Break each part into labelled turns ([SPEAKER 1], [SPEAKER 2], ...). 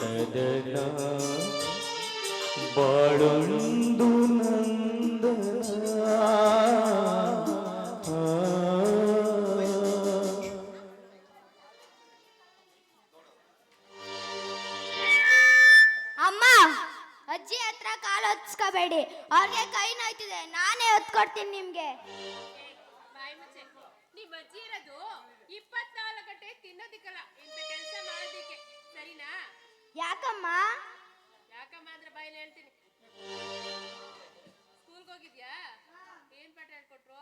[SPEAKER 1] ಕದನ ಬಾಳೊಂದು ಅಮ್ಮ ಅಜ್ಜಿ ಹತ್ರ ಕಾಲು ಹೊತ್ಸ್ಕೋಬೇಡಿ ಅವ್ರಿಗೆ ಕೈ ನೋಯ್ತಿದೆ. ನಾನೇ ಹೊತ್ಕೊಡ್ತೀನಿ ನಿಮ್ಗೆ.
[SPEAKER 2] ನಿಮ್ಮ ಅಜ್ಜಿ ಇರೋದು ಇಪ್ಪತ್ನಾಲ್ಕು ಗಂಟೆ ತಿನ್ನೋದಿಕ್ಕಲ್ಲ. ಇಂಥ ಕೆಲಸ ಮಾಡೋದಿಕ್ಕೆ. ಸರಿನಾ?
[SPEAKER 1] ಯಾಕಮ್ಮ?
[SPEAKER 2] ಯಾಕಮ್ಮ ಅಂದ್ರೆ ಬಾಯಲ್ಲಿ ಹೇಳ್ತೀನಿ. ಸ್ಕೂಲ್ಗೆ ಹೋಗಿದ್ಯಾ? ಏನ್ ಪಾಠ ಹೇಳ್ಕೊಟ್ರು?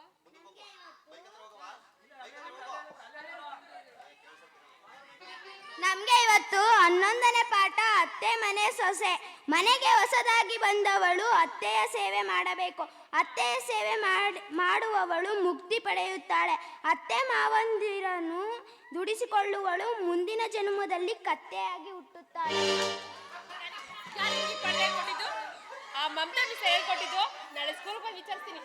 [SPEAKER 1] ನಮ್ಗೆ ಇವತ್ತು ಹನ್ನೊಂದನೇ ಪಾಠ ಅತ್ತೆ ಮನೆ ಸೊಸೆ. ಮನೆಗೆ ಹೊಸದಾಗಿ ಬಂದವಳು ಅತ್ತೆಯ ಸೇವೆ ಮಾಡಬೇಕು. ಅತ್ತೆಯ ಸೇವೆ ಮಾಡಿ, ಮಾಡುವವಳು ಮುಕ್ತಿ ಪಡೆಯುತ್ತಾಳೆ. ಅತ್ತೆ ಮಾವಂದಿರನ್ನು ದುಡಿಸಿಕೊಳ್ಳುವಳು ಮುಂದಿನ ಜನ್ಮದಲ್ಲಿ ಕತ್ತೆಯಾಗಿ ಹುಟ್ಟುತ್ತಾಳೆ.
[SPEAKER 2] ಹೇಳ್ಕೊಟ್ಟಿದ್ದು. ನಾಳೆ ಸ್ಕೂಲ್ ಬಂದು ವಿಚಾರಿಸ್ತೀನಿ.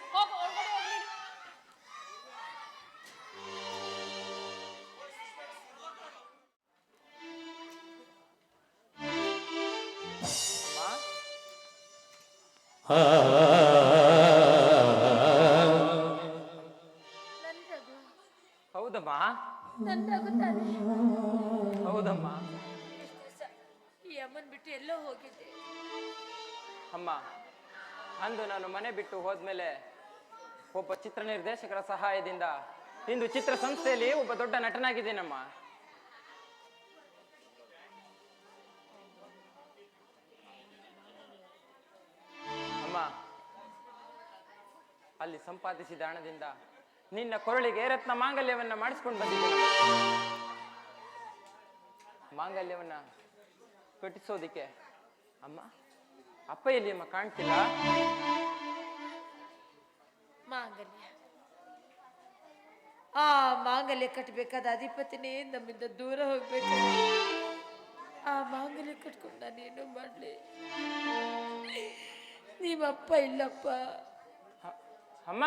[SPEAKER 3] ಹೌದಮ್ಮ? ಹೌದಮ್ಮ?
[SPEAKER 2] ಈ ಅಮ್ಮನ್ ಬಿಟ್ಟು ಎಲ್ಲೋ ಹೋಗಿದ್ದೆ.
[SPEAKER 3] ಅಮ್ಮ ಅಂದು ನಾನು ಮನೆ ಬಿಟ್ಟು ಹೋದ್ಮೇಲೆ ಒಬ್ಬ ಚಿತ್ರ ನಿರ್ದೇಶಕರ ಸಹಾಯದಿಂದ ಇಂದು ಚಿತ್ರ ಸಂಸ್ಥೆಯಲ್ಲಿ ಒಬ್ಬ ದೊಡ್ಡ ನಟನಾಗಿದ್ದೇನಮ್ಮ? ಸಂಪಾದಿಸಿದ ಹಣದಿಂದ ನಿನ್ನ ಕೊರಳಿಗೆ ರತ್ನ ಮಾಂಗಲ್ಯವನ್ನ ಮಾಡಿಸ್ಕೊಂಡು ಬಂದಿದ್ದೇನೆ. ಮಾಂಗಲ್ಯವನ್ನ ಕಟ್ಟಿಸೋದಿಕ್ಕೆ ಅಮ್ಮ, ಅಪ್ಪ ಎಲ್ಲಿ ಅಮ್ಮ ಕಾಣ್ತಿಲ್ಲ?
[SPEAKER 2] ಮಾಂಗಲ್ಯ. ಆ ಮಾಂಗಲ್ಯ ಕಟ್ಟಬೇಕಾದ ಅಧಿಪತಿನೇ ನಮ್ಮಿಂದ ದೂರ ಹೋಗ್ಬೇಕು. ಆ ಮಾಂಗಲ್ಯ ಕಟ್ಕೊಂಡು ನಾನೇನು ಮಾಡಲಿ? ನೀವಪ್ಪ ಇಲ್ಲಪ್ಪ.
[SPEAKER 3] ಅಮ್ಮ.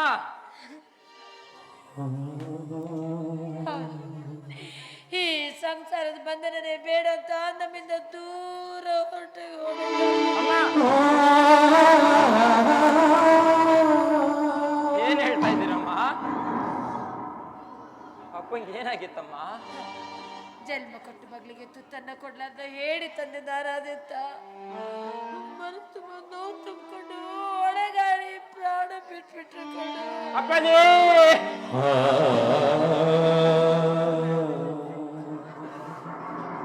[SPEAKER 2] ಈ ಸಂಸಾರದ ಬಂಧನನೇ ಬೇಡ ಅಂತ ನಮ್ಮಿಂದ ದೂರ ಹೊರಟು
[SPEAKER 3] ಏನ್ ಹೇಳ್ತಾ ಇದ್ದೀರಮ್ಮ? ಅಪ್ಪಂಗೆ ಏನಾಗಿತ್ತಮ್ಮ?
[SPEAKER 2] ಜನ್ಮ ಕೊಟ್ಟು ಮಗಳಿಗೆ ತುತ್ತನ್ನ ಕೊಡ್ಲಾರ್ದ ಹೇಳಿ ತಂದೆ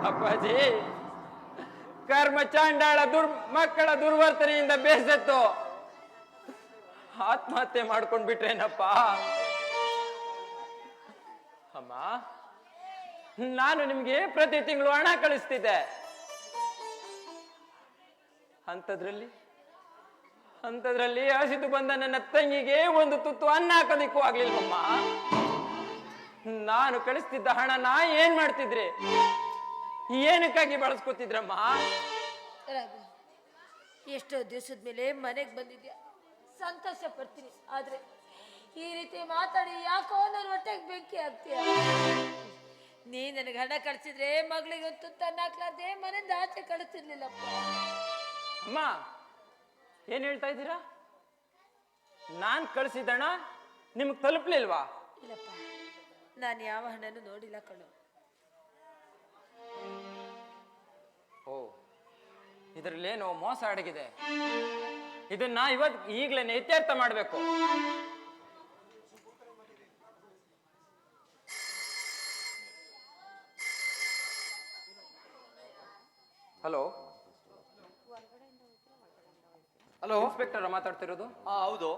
[SPEAKER 3] ಅಪ್ಪಾಜಿ, ಕರ್ಮ ಚಾಂಡಾಳ ದುರ್, ಮಕ್ಕಳ ದುರ್ವರ್ತನೆಯಿಂದ ಬೇಸತ್ತು. ಆತ್ಮಹತ್ಯೆ ಮಾಡ್ಕೊಂಡ್ ಬಿಟ್ರೇನಪ್ಪ ಅಮ್ಮ, ನಾನು ನಿಮ್ಗೆ ಪ್ರತಿ ತಿಂಗಳು ಹಣ ಕಳಿಸ್ತಿದ್ದೆ. ಅಂಥದ್ರಲ್ಲಿ? ಅಂಥದ್ರಲ್ಲಿ ಹಸಿದು ಬಂದ ನನ್ನ ತಂಗಿಗೆ ಒಂದು ತುತ್ತು ಅನ್ನ ಹಾಕೋದಿಕ್ಕೂ ಆಗ್ಲಿಲ್ವಮ್ಮ. ನಾನು ಕಳಿಸ್ತಿದ್ದ ಹಣ ನಾ ಏನ್ ಮಾಡ್ತಿದ್ರೆ? ಏನಕ್ಕಾಗಿ ಬಳಸ್ಕೊತಿದ್ರಮ್ಮ?
[SPEAKER 2] ರಘು ಎಷ್ಟೋ ದಿವಸದ ಮೇಲೆ ಮನೆಗೆ ಬಂದಿದ್ಯಾ? ಸಂತೋಷ ಪಡ್ತೀನಿ ಆದ್ರೆ ಈ ರೀತಿ ಮಾತಾಡಿ ಯಾಕೋ ನನ್ನ ಹೊಟ್ಟೆಗೆ ಬೆಂಕಿ ಆಗ್ತೀಯ? ನೀ ನನಗೆ ಹಣ ಕಳಿಸಿದ್ರೆ ಮಗಳಿಗೆ ಒಂದು ತುತ್ತ ಅನ್ನ ಹಾಕ್ಲಾರ್ದೆ ಮನೆಯಿಂದ ಆಚೆ ಕಳಿಸಿರ್ಲಿಲ್ಲಪ್ಪ
[SPEAKER 3] ಅಮ್ಮ ಏನ್ ಹೇಳ್ತಾ ಇದ್ದೀರಾ? ನಾನ್ ಕಳಿಸಿದಣ ನಿಮ್ಗೆ ತಲುಪ್ಲಿಲ್ವಾ
[SPEAKER 2] ಇಲ್ಲಪ್ಪ ನಾನು ಯಾವ ಹಣನೂ ನೋಡಿಲ್ಲ ಕಣೋ.
[SPEAKER 3] ಓ ಇದರಲ್ಲೇನೋ ಮೋಸ ಅಡಗಿದೆ. ಇದನ್ನ ಇವತ್ ಈಗ್ಲೇನೆ ಇತ್ಯರ್ಥ ಮಾಡ್ಬೇಕು. ಹಲೋ?
[SPEAKER 4] ಹಲೋ
[SPEAKER 3] ಇನ್ಸ್ಪೆಕ್ಟರ್ ಮಾತಾಡ್ತಿರೋದು?
[SPEAKER 4] ಹಾ ಹೌದು.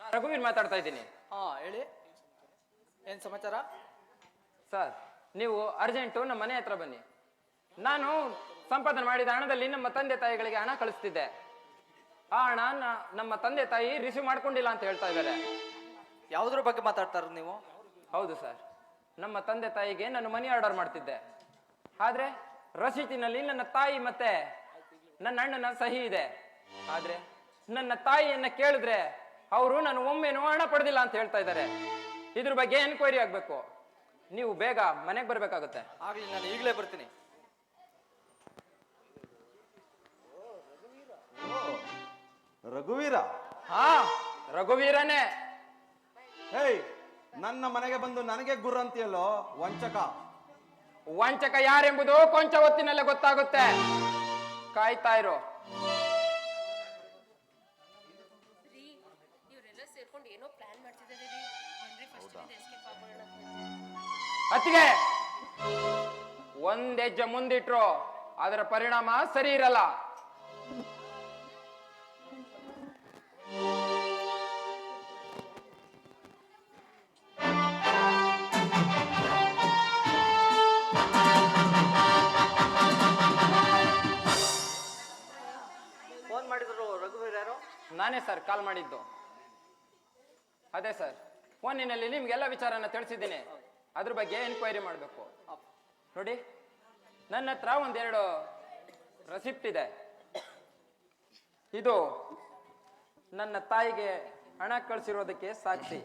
[SPEAKER 3] ನಾನು ರಘುವೀರ್ ಮಾತಾಡ್ತಾ ಇದ್ದೀನಿ.
[SPEAKER 4] ಹಾ ಹೇಳಿ. ಏನು ಸಮಾಚಾರ?
[SPEAKER 3] ಸರ್ ನೀವು ಅರ್ಜೆಂಟು ನಮ್ಮ ಮನೆ ಹತ್ರ ಬನ್ನಿ. ನಾನು ಸಂಪಾದನೆ ಮಾಡಿದ ಹಣದಲ್ಲಿ ನಮ್ಮ ತಂದೆ ತಾಯಿಗಳಿಗೆ ಹಣ ಕಳಿಸ್ತಿದ್ದೆ. ಆ ಹಣ ನ- ನಮ್ಮ ತಂದೆ ತಾಯಿ ರಿಸೀವ್ ಮಾಡ್ಕೊಂಡಿಲ್ಲ ಅಂತ ಹೇಳ್ತಾ ಇದ್ದಾರೆ.
[SPEAKER 4] ಯಾವುದ್ರ ಬಗ್ಗೆ ಮಾತಾಡ್ತಾರ ನೀವು?
[SPEAKER 3] ಹೌದು ಸರ್ ನಮ್ಮ ತಂದೆ ತಾಯಿಗೆ ನಾನು ಮನಿ ಆರ್ಡರ್ ಮಾಡ್ತಿದ್ದೆ. ಆದ್ರೆ ರಸೀತಿನಲ್ಲಿ ನನ್ನ ತಾಯಿ ಮತ್ತೆ ನನ್ನ ಅಣ್ಣನ ಸಹಿ ಇದೆ. ಆದ್ರೆ ನನ್ನ ತಾಯಿಯನ್ನ ಕೇಳಿದ್ರೆ ಅವರು ನಾನು ಒಮ್ಮೆನೂ ಹಣ ಪಡೆದಿಲ್ಲ ಅಂತ ಹೇಳ್ತಾ ಇದ್ದಾರೆ. ಇದ್ರ ಬಗ್ಗೆ ಎನ್ಕ್ವೈರಿ ಆಗ್ಬೇಕು. ನೀವು ಬೇಗ ಮನೆಗೆ ಬರ್ಬೇಕಾಗುತ್ತೆ.
[SPEAKER 4] ಆಗ್ಲಿ ನಾನು ಈಗಲೇ ಬರ್ತೀನಿ.
[SPEAKER 5] ರಘುವೀರ.
[SPEAKER 3] ಹಾ ರಘುವೀರನೇ.
[SPEAKER 5] ಹೇಯ್ ನನ್ನ ಮನೆಗೆ ಬಂದು ನನಗೆ ಗುರು ಅಂತೀಯಲ್ಲೋ ವಂಚಕ?
[SPEAKER 3] ವಂಚಕ ಯಾರೆಂಬುದು ಕೊಂಚ ಹೊತ್ತಿನಲ್ಲೇ ಗೊತ್ತಾಗುತ್ತೆ. ಕಾಯ್ತಾ ಇರು. ಅತ್ತಿಗೆ ಒಂದ್ ಹೆಜ್ಜೆ ಮುಂದಿಟ್ರು ಅದರ ಪರಿಣಾಮ ಸರಿ ಇರಲ್ಲ.
[SPEAKER 4] ಫೋನ್ ಮಾಡಿದ್ರು ರಘುವೀರ್ ಯಾರು?
[SPEAKER 3] ನಾನೇ ಸರ್ ಕಾಲ್ ಮಾಡಿದ್ದು. ಅದೇ ಸರ್. ಫೋನಿನಲ್ಲಿ ನಿಮ್ಗೆಲ್ಲ ವಿಚಾರನ ತಿಳಿಸಿದ್ದೀನಿ. ಅದ್ರ ಬಗ್ಗೆ ಎನ್ಕ್ವೈರಿ ಮಾಡಬೇಕು. ನೋಡಿ, ನನ್ನ ಹತ್ರ ಒಂದೆರಡು ರೆಸಿಪ್ಟ್ ಇದೆ. ಇದು ನನ್ನ ತಾಯಿಗೆ ಹಣ ಕಳಿಸಿರೋದಕ್ಕೆ ಸಾಕ್ಷಿ.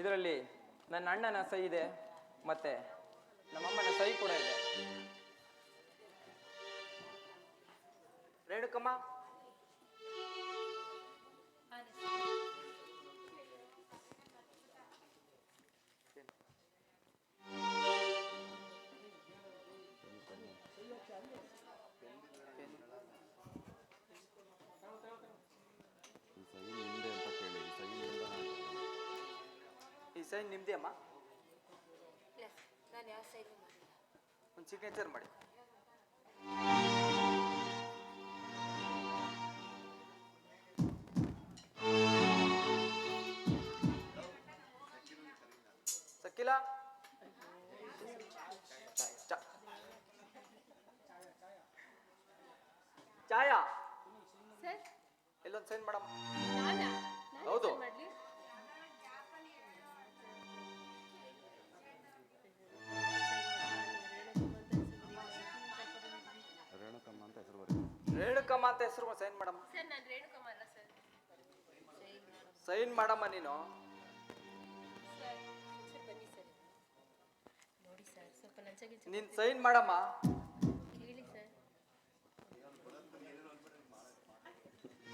[SPEAKER 3] ಇದರಲ್ಲಿ ನನ್ನ ಅಣ್ಣನ ಸಹಿ ಇದೆ, ಮತ್ತೆ ನಮ್ಮಮ್ಮನ ಸಹಿ ಕೂಡ ಇದೆ.
[SPEAKER 4] ರೇಣುಕಮ್ಮ ಸೈನ್ ನಿಮ್ದೇ ಅಮ್ಮ?
[SPEAKER 2] ನಾನು ಯಾವ ಸೈನ್ ಮಾಡಿಲ್ಲ
[SPEAKER 4] ಒಂದು ಸಿಗ್ನೇಚರ್ ಮಾಡಿ.
[SPEAKER 5] ರೇಣುಕಮ್ಮ ಅಂತ ಹೆಸರು
[SPEAKER 4] ಸೈನ್ ಮಾಡಮ್ಮ. ಸೈನ್ ಮಾಡಮ್ಮ ನೀನು. ನೀನ್ ಸೈನ್ ಮಾಡಮ್ಮ.
[SPEAKER 2] ಕೇಳಿ ಸರ್.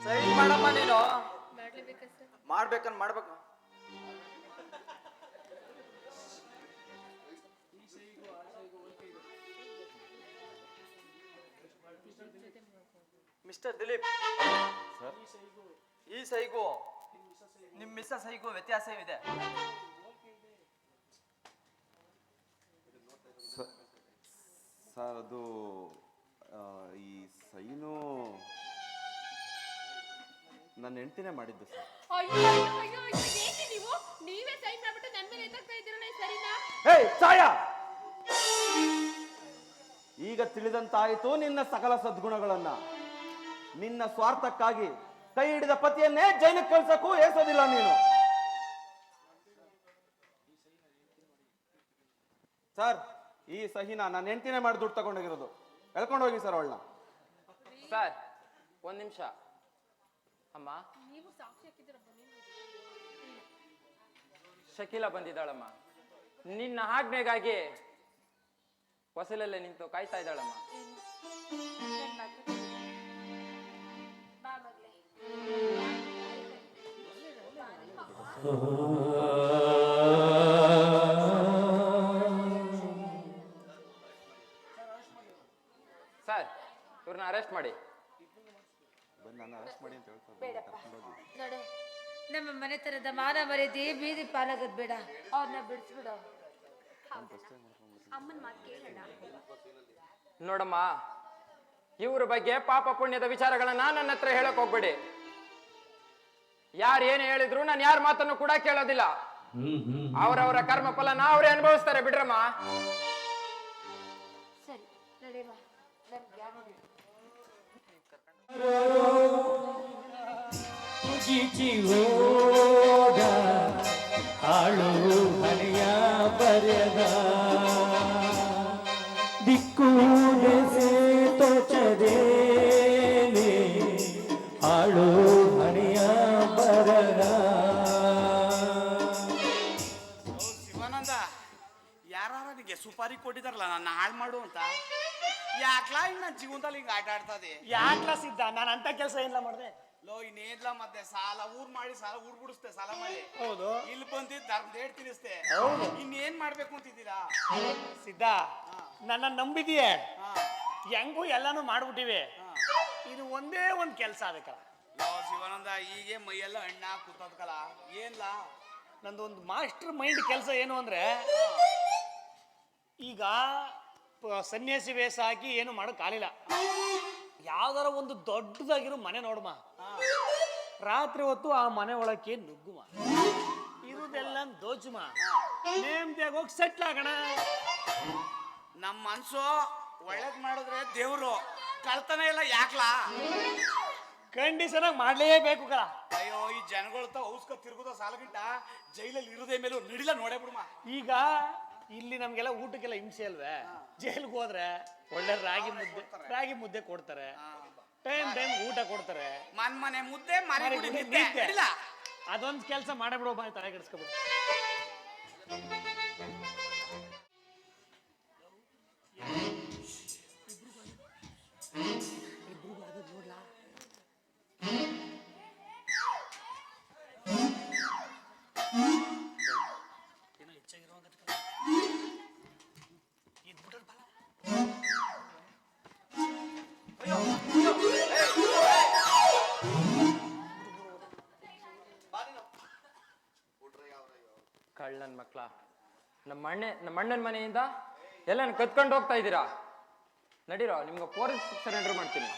[SPEAKER 4] ಸೈನ್ ಮಾಡಮ್ಮ ನೀನು. ಮಾಡ್ಬೇಕನ್ ಮಾಡ್ಬೇಕು. ಮಿಸ್ಟರ್ ದಿಲೀಪ್
[SPEAKER 5] ಸರ್
[SPEAKER 4] ಈ ಸೈಗೂ. ನಿಮ್ ಮಿಸ್ಸ ಸೈಗೂ ವ್ಯತ್ಯಾಸವಿದೆ.
[SPEAKER 5] ಸರ್ ಅದು ಈ ಸೈನು ನನ್ನ ಹೆಂಡ್ತಿನೇ ಮಾಡಿದ್ದು ಸರ್.
[SPEAKER 2] ಅಯ್ಯೋ ಅಯ್ಯೋ ಏನು ನೀವು? ನೀವೇ ಸೈನ್ ಮಾಡ್ಬಿಟ್ಟು ನನ್ನ ಮೇಲೆ ಎತ್ತಾಗ್ತಾ ಇದ್ದೀರಲ್ಲ ಇದು ಸರಿನಾ?
[SPEAKER 5] ಹೇಯ್ ಛಾಯಾ ಈಗ ತಿಳಿದಂತಾಯಿತು ನಿನ್ನ ಸಕಲ ಸದ್ಗುಣಗಳನ್ನ. ನಿನ್ನ ಸ್ವಾರ್ಥಕ್ಕಾಗಿ ಕೈ ಹಿಡಿದ ಪತಿಯನ್ನೇ ಜೈಲಿಗೆ ಕಳ್ಸಕ್ಕೂ ಏಸೋದಿಲ್ಲ ನೀನು. ಸರ್ ಈ ಸಹಿನ ನನ್ನ ಹೆಂಡತಿನೇ ಮಾಡಿ ದುಡ್ಡು ತಗೊಂಡೋಗಿರೋದು. ಎಳ್ಕೊಂಡು ಹೋಗಿ ಸರ್ ಅವಳನ್ನ.
[SPEAKER 3] ಸರ್ ಒಂದ್ ನಿಮಿಷ. ಅಮ್ಮ. ಶಕೀಲ ಬಂದಿದ್ದಾಳಮ್ಮ. ನಿನ್ನ ಆಜ್ಞೆಗಾಗಿ ಹೊಸಲಲ್ಲೇ ನಿಂತು ಕಾಯ್ತಾ ಇದ್ದಾಳಮ್ಮ. ಸರ್ ಇವ್ರನ್ನ ಅರೆಸ್ಟ್ ಮಾಡಿ.
[SPEAKER 5] ಬಂದು ನಾನು ಅರೆಸ್ಟ್ ಮಾಡಿ ಅಂತ ಹೇಳ್ತಾರೆ
[SPEAKER 2] ಬೇಡಪ್ಪ. ನೋಡು ನಮ್ಮ ಮನೆತನದ ಮಾನ ಮರ್ಯಾದೆ ಬೀದಿ ಪಾಲಾಗದ್ ಬೇಡ. ಅವ್ರನ್ನ ಬಿಡಿಸ್ಬಿಡು.
[SPEAKER 1] ಅಮ್ಮನ ಮಾತು ಕೇಳೋಣ.
[SPEAKER 3] ನೋಡಮ್ಮ ಇವ್ರ ಬಗ್ಗೆ ಪಾಪ ಪುಣ್ಯದ ವಿಚಾರಗಳನ್ನ ನನ್ನ ಹತ್ರ ಹೇಳಕ್ ಹೋಗ್ಬೇಡಿ. ಯಾರು ಏನು ಹೇಳಿದ್ರು ನಾನು ಯಾರ ಮಾತನ್ನು ಕೂಡ ಕೇಳೋದಿಲ್ಲ. ಅವರವರ ಕರ್ಮ ಫಲನ ಅವರೇ ಅನುಭವಿಸ್ತಾರೆ ಬಿಡ್ರಮ್ಮ.
[SPEAKER 2] ಸರಿ
[SPEAKER 6] ಶಿವಾನಂದ ನಿಮಗೆ ಸುಪಾರಿ ಕೊಟ್ಟಿದಾರಲ್ಲ ನಾನು ಹಾಳು ಮಾಡು ಅಂತ? ಯಾಕ್ಲಾ ಹಿಂಗ್ ನನ್ನ ಜೀವನದಲ್ಲಿ ಹಿಂಗ್ ಆಟ ಆಡ್ತದೆ?
[SPEAKER 7] ಯಾಕ್ಲ ಸಿದ್ಧ? ನಾನು ಅಂತ ಕೆಲಸ ಏನಿಲ್ಲ ಮಾಡಿದೆ?
[SPEAKER 6] ಲೋ ಇನ್ನೇನ್ಲ ಮತ್ತೆ ಸಾಲ ಊರ್ ಮಾಡಿ ಸಾಲ ಊರ್ ಬಿಡಿಸ್ತೆ ಸಾಲ ಮಾಡಿ.
[SPEAKER 7] ಹೌದು.
[SPEAKER 6] ಇಲ್ಲಿ ಬಂದಿದ್ದು ಧರ್ಮದೇಡ್ ತಿನ್ನಿಸ್ತೆ
[SPEAKER 7] ಹೌದು.
[SPEAKER 6] ಇನ್ನೇನ್ ಮಾಡ್ಬೇಕು ಅಂತಿದ್ದೀರಾ?
[SPEAKER 7] ಸಿದ್ಧ ನನ್ನ ನಂಬಿದೀಯ? ಹೆಂಗೂ ಎಲ್ಲಾನು ಮಾಡ್ಬಿಟ್ಟಿವೆ. ಇದು ಒಂದೇ ಒಂದ್ ಕೆಲಸ ಅದಕ್ಕ
[SPEAKER 6] ಲೋ ಶಿವಾನಂದ ಹೀಗೆ ಮೈಯೆಲ್ಲ ಹಣ್ಣ ಕೂತದ್ಕಲ್ಲ ಏನ್ಲಾ?
[SPEAKER 7] ನಂದು ಒಂದು ಮಾಸ್ಟರ್ ಮೈಂಡ್ ಕೆಲಸ ಏನು ಅಂದ್ರೆ ಈಗ ಪ- ಸನ್ಯಾಸಿ ವೇಷ ಹಾಕಿ ಏನು ಮಾಡೋಕ್ಕಾಗಲಿಲ್ಲ ಯಾವ್ದಾರ ಒಂದು ದೊಡ್ಡದಾಗಿರೋ ಮನೆ ನೋಡಮ್ಮ ರಾತ್ರಿ ಹೊತ್ತು ಆ ಮನೆ ಒಳಕ್ಕೆ ನುಗ್ಗುಮ ಇರುದೆಲ್ಲ ದೋಚುಮ. ನೇಮ್ದಾಗ ಹೋಗಿ ಸೆಟ್ಲ್ ಆಗೋಣ.
[SPEAKER 6] ನಮ್ಮ ಮನ್ಸು ಒಳ್ಳೇದ್ ಮಾಡಿದ್ರೆ ದೇವ್ರು ಕಳ್ತನ ಇಲ್ಲ ಯಾಕ್ಲಾ?
[SPEAKER 7] ಕಂಡೀಷನ್ ಆಗಿ ಮಾಡ್ಲೇಬೇಕು ಕಲ
[SPEAKER 6] ಅಯ್ಯೋ ಈ ಜನಗಳ ಔಸ್ಕ ತಿರುಗುದ ಸಾಲಗಿಂಟ ಜೈಲಲ್ಲಿ ಇರೋದೇ ಮೇಲೂ ನಡಿಲ್ಲ ನೋಡೇ ಬಿಡುಮ
[SPEAKER 7] ಈಗ ಇಲ್ಲಿ ನಮ್ಗೆಲ್ಲ ಊಟಕ್ಕೆಲ್ಲ ಹಿಂಸೆ ಅಲ್ವೇ? ಜೈಲ್ಗೆ ಹೋದ್ರೆ ಒಳ್ಳೆ ರಾಗಿ ಮುದ್ದೆ ರಾಗಿ ಮುದ್ದೆ ಕೊಡ್ತಾರೆ. ಟೈಮ್ ಟೈಮ್ ಊಟ ಕೊಡ್ತಾರೆ.
[SPEAKER 6] ಮನ್ ಮನೆ ಮುದ್ದೆ ಮನೆ
[SPEAKER 7] ಅದೊಂದು ಕೆಲಸ ಮಾಡಬಿಡೋ ಬಾಯ್ ತಲೆ ಕೆಡಿಸ್ಕೊಬಿಡು.
[SPEAKER 3] ಕಳ್ಳನ್ ಮಕ್ಕಳ ನಮ್ಮ ಅಣ್ಣೆ ನಮ್ಮ ಅಣ್ಣನ ಮನೆಯಿಂದ ಎಲ್ಲ ಕತ್ಕೊಂಡು ಹೋಗ್ತಾ ಇದ್ದೀರಾ? ನಡೀರೋ, ನಿಮ್ಗೆ ಪೊಲೀಸ್ ಸರೆಂಡರ್ ಮಾಡ್ತೀನಿ.